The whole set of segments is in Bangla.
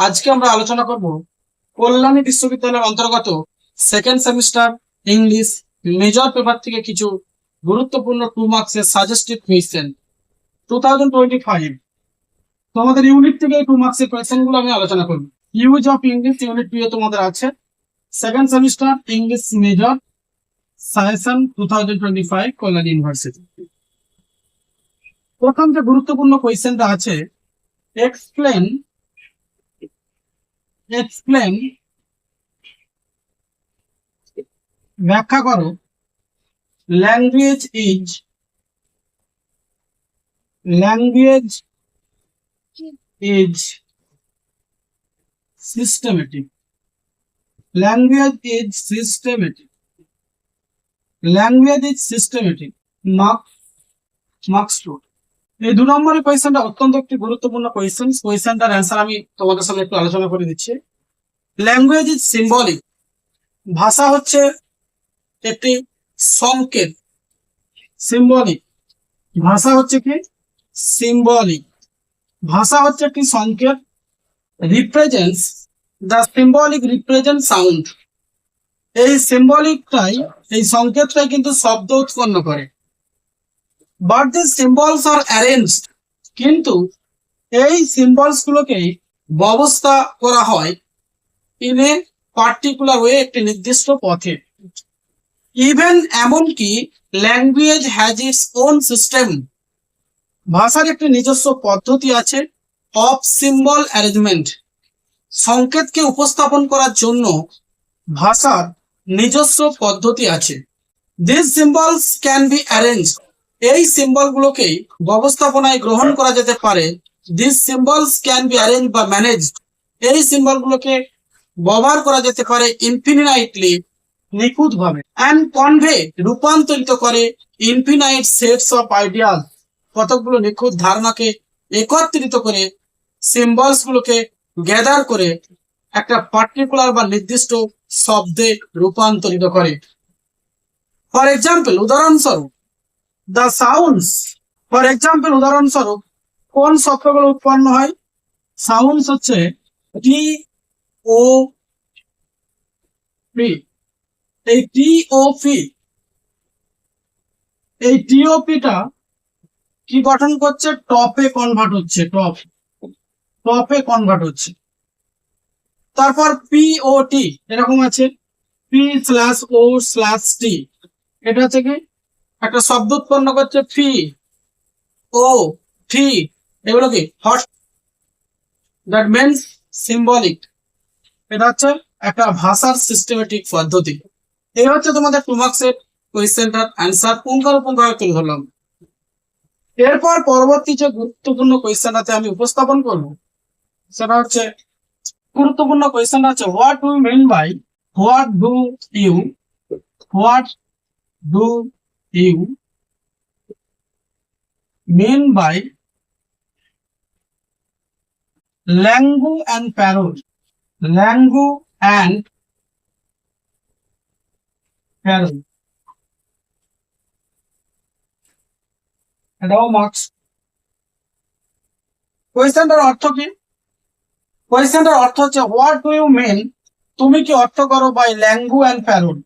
আজকে আমরা আলোচনা করব কল্যাণী বিশ্ববিদ্যালয়ের অন্তর্গত second semester English major paper থেকে কিছু গুরুত্বপূর্ণ টু মার্কসের suggested question two thousand twenty five তোমাদের ইউনিট থেকে টু মার্কসের কোয়েশ্চেনগুলো আমি আলোচনা করব। Use of English unit two তোমাদের আছে second semester English major suggestion two thousand twenty five Kalyani university প্রথম যে গুরুত্বপূর্ণ কোয়েশ্চেনটা আছে এক্সপ্লেন এক্সপ্লেন ব্যাখ্যা করো। Language is language is systematic language is systematic language is systematic mark marks two এই দু নম্বরের কোয়েশ্চেনটা অত্যন্ত একটি গুরুত্বপূর্ণ কোয়েশ্চেন কোয়েশ্চেনটার অ্যান্সার আমি তোমাদের সামনে একটু আলোচনা করে দিচ্ছি ল্যাঙ্গুয়েজ ইজ সিম্বলিক ভাষা হচ্ছে একটি সংকেত। সিম্বলিক ভাষা হচ্ছে কি? সিম্বলিক ভাষা হচ্ছে একটি সংকেত। Represents the symbolic represent sound এই সিম্বলিকটাই এই সংকেতটাই কিন্তু শব্দ উৎপন্ন করে। But this symbols are arranged কিন্তু এই সিম্বলস গুলোকে ব্যবস্থা করা হয় ইন এ পার্টিকুলার ওয়ে একটি নির্দিষ্ট পথে। ইভেন এমনকি language has its own system ভাষার একটি নিজস্ব পদ্ধতি আছে অফ সিম্বল অ্যারেঞ্জমেন্ট সংকেতকে উপস্থাপন করার জন্য ভাষার নিজস্ব পদ্ধতি আছে। This symbols can be arrange এই সিম্বল গুলোকে ব্যবস্থাপনায় গ্রহণ করা যেতে পারে। This symbols can be arrange বা ম্যানেজ এই সিম্বল গুলোকে ব্যবহার করা যেতে পারে ইনফিনিটলি নিখুঁত ভাবে অ্যান্ড কনভে রূপান্তরিত করে ইনফিনাইট সেটস অফ আইডিয়াস কতকগুলো নিখুঁত ধারণাকে একত্রিত করে সিম্বলস গুলোকে গ্যাদার করে একটা পার্টিকুলার বা নির্দিষ্ট শব্দে রূপান্তরিত করে। ফর এক্সাম্পল উদাহরণস্বরূপ দ্য সাউন্ডস ফর এক্সাম্পল উদাহরণস্বরূপ, কোন শব্দগুলো উৎপন্ন হয়? সাউন্ডস হচ্ছে টি ও পি এই টি ও পি এই টিওপিটা কি গঠন করছে? টপে কনভার্ট হচ্ছে টপ টপে কনভার্ট হচ্ছে। তারপর পি ও টি এরকম আছে P slash O slash T এটা হচ্ছে কি? একটা শব্দ উৎপন্ন করছে ফি। ও, ফি, এগুলো কি? হট। দ্যাট মিনস সিম্বলিক এটা হচ্ছে একটা ভাষার সিস্টেমেটিক পদ্ধতি। এই হচ্ছে তোমাদের টু মার্কসের কোয়েশ্চেনটার অ্যান্সার পুঙ্খানুপুঙ্খভাবে তুলে ধরলাম। এরপর পরবর্তী যে গুরুত্বপূর্ণ কোয়েশ্চেন আছে আমি উপস্থাপন করব। সেটা হচ্ছে, গুরুত্বপূর্ণ কোয়েশ্চেনটা হচ্ছে what do mean by what do you what do you mean by langu and parrot. Langu and parrot. এটাও মার্কস কোয়েশ্চেনটার অর্থ কি? কোয়েশ্চেনটার অর্থ হচ্ছে হোয়াট ডু ইউ মিন তুমি কি অর্থ করো by langue and parole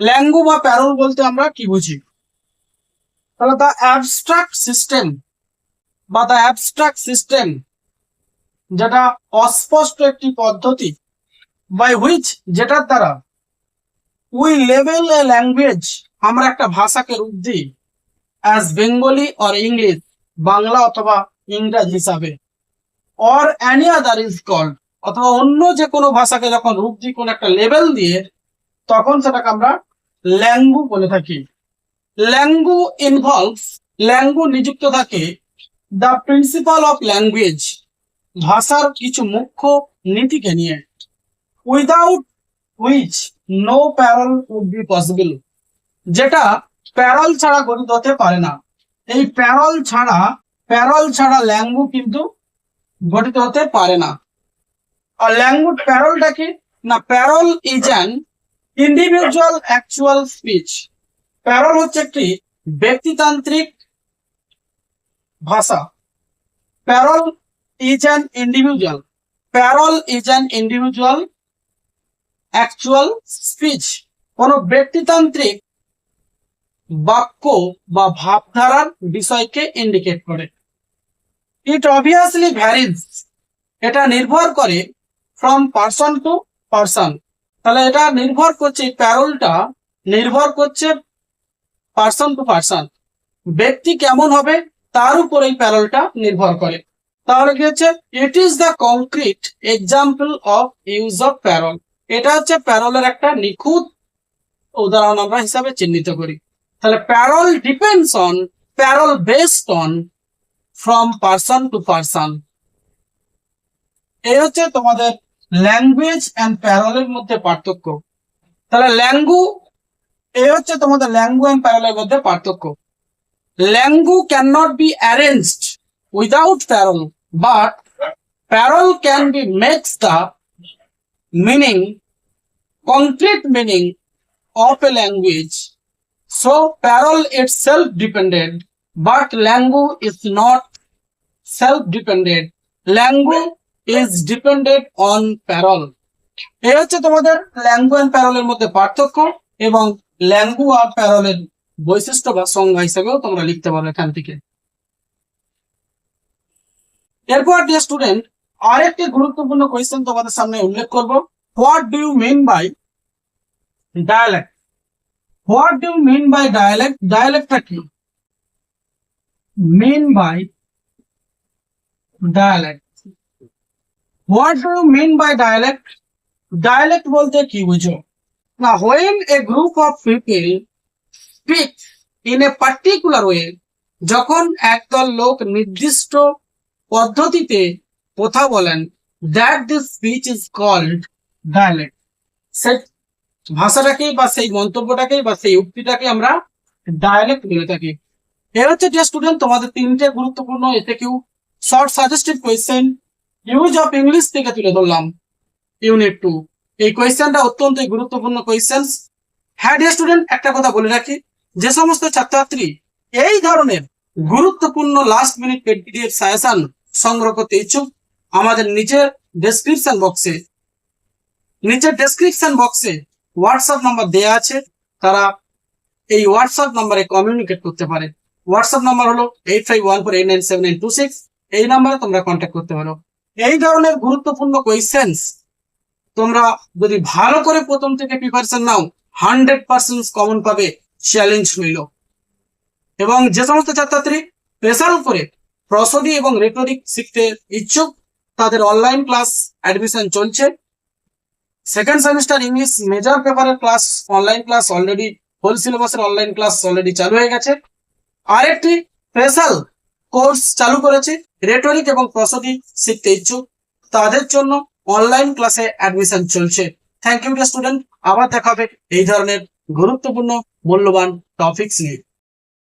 langue বা প্যারোল বলতে আমরা কি বুঝি? তাহলে দ্য অ্যাবস্ট্রাক্ট সিস্টেম বা দ্য অ্যাবস্ট্রাক্ট সিস্টেম যেটা অস্পষ্ট একটি পদ্ধতি বাই হুইচ যেটার দ্বারা উই লেভেল এ ল্যাঙ্গুয়েজ আমরা একটা ভাষাকে রূপ দিই as Bengali or English Bangla অথবা ইংরেজ হিসাবে or any other is called অথবা অন্য যে কোনো ভাষাকে যখন রূপ দিই কোনো একটা লেভেল দিয়ে তখন সেটাকে আমরা ল্যাঙ্গু বলে থাকি। ল্যাঙ্গু ইনভলভস ল্যাঙ্গু নিযুক্ত থাকে দ্য প্রিন্সিপাল অফ ল্যাঙ্গুয়েজ ভাষার কিছু মুখ্য নীতিকে নিয়ে। Without which no parole would be possible যেটা প্যারল ছাড়া গঠিত হতে পারে না। এই প্যারল ছাড়া প্যারল ছাড়া ল্যাঙ্গু কিন্তু গঠিত হতে পারে না। আর ল্যাঙ্গুড প্যারলটা কি? না parole is an individual actual speech parole হচ্ছে একটি ব্যক্তিতান্ত্রিক ভাষা। Parole is an individual parole is an individual actual speech কোন ব্যক্তিতান্ত্রিক বাক্য বা ভাবধারার বিষয়কে ইন্ডিকেট করে। ইট অবভিয়াসলি ভ্যারিজ এটা নির্ভর করে ফ্রম পার্সন টু পার্সন তাহলে এটা নির্ভর করছে প্যারোলটা নির্ভর করছে পার্সন টু পার্সন ব্যক্তি কেমন হবে, তার উপর এই প্যারোলটা নির্ভর করে। তাহলে কি হচ্ছে it is the concrete example of use of parole এটা হচ্ছে প্যারোলের একটা নিখুঁত উদাহরণ আমরা হিসাবে চিহ্নিত করি। তাহলে parole depends on parole based on from person to person এই হচ্ছে তোমাদের ল্যাঙ্গুয়েজ অ্যান্ড প্যারোলের মধ্যে পার্থক্য। তাহলে ল্যাঙ্গু এই হচ্ছে তোমাদের ল্যাঙ্গু অ্যান্ড প্যারোলের মধ্যে পার্থক্য। Langue can not be arranged without parole but parole can be makes the meaning concrete meaning of a language so parole parole self dependent but langue is not self dependent Langu is dependent on parole. এই হচ্ছে তোমাদের ল্যাঙ্গু অ্যান্ড প্যারোলের মধ্যে পার্থক্য এবং ল্যাঙ্গু আর প্যারোলের বৈশিষ্ট্য বা সংজ্ঞা হিসেবেও তোমরা লিখতে পারো এখান থেকে। এরপর ডিয়ার স্টুডেন্ট আরেকটি গুরুত্বপূর্ণ কোয়েশ্চেন তোমাদের সামনে উল্লেখ করব। What do you mean by dialect what do mean by dialect ডায়ালেক্টটা কি? Mean by dialect what do you mean by dialect dialect বলতে কি বুঝো? না when a group of people speak in a particular way যখন একদল লোক নির্দিষ্ট পদ্ধতিতে কথা বলেন that this speech is called dialect সে ভাষাটাকেই বা সেই মন্তব্যটাকেই বা সেই উক্তিটাকে আমরা ডায়ালেক্ট বলে থাকি। এর হচ্ছে যে স্টুডেন্ট তোমাদের তিনটে গুরুত্বপূর্ণ এতে কেউ short suggested question use of English থেকে তুলে ধরলাম। ইউনিট টু এই কোয়েশ্চেনটা অত্যন্ত গুরুত্বপূর্ণ কোয়েশ্চেন হ্যাঁ ডিয়ার স্টুডেন্ট একটা কথা বলে রাখি, যে সমস্ত ছাত্রছাত্রী এই ধরনের গুরুত্বপূর্ণ লাস্ট মিনিট পিডিএফ সাজেশন সংগ্রহ করতে ইচ্ছুক, আমাদের নিচের ডেসক্রিপশন বক্সে নিচের ডেসক্রিপশন বক্সে হোয়াটসঅ্যাপ নাম্বার দেওয়া আছে। তারা এই হোয়াটসঅ্যাপ নাম্বারে কমিউনিকেট করতে পারে। হোয়াটসঅ্যাপ নাম্বার হলো eight five one four eight nine seven two six এই নাম্বারে তোমরা কন্ট্যাক্ট করতে পারো। এই ধরনের গুরুত্বপূর্ণ কোয়েশ্চেন্স তোমরা যদি ভালো করে প্রথম থেকে প্রিপারেশন নাও হান্ড্রেড পার্সেন্ট কমন পাবে চ্যালেঞ্জ হইল। এবং যে সমস্ত ছাত্রছাত্রী প্রেসার উপরে প্রসডি এবং রেটরিক শিখতে ইচ্ছুক, তাদের অনলাইন ক্লাস অ্যাডমিশন চলছে। সেকেন্ড সেমিস্টার ইংলিশ মেজর পেপারের class online class already whole সিলেবাসের অনলাইন ক্লাস অলরেডি চালু হয়ে গেছে। আরেকটি স্পেশাল কোর্স চালু করেছে রেটরিক এবং প্রসদি শিখতে ইচ্ছুক। তাদের জন্য অনলাইন ক্লাসে অ্যাডমিশন চলছে। থ্যাংক ইউ স্টুডেন্ট আবার দেখাবে এই ধরনের গুরুত্বপূর্ণ, মূল্যবান টপিক্স নিয়ে।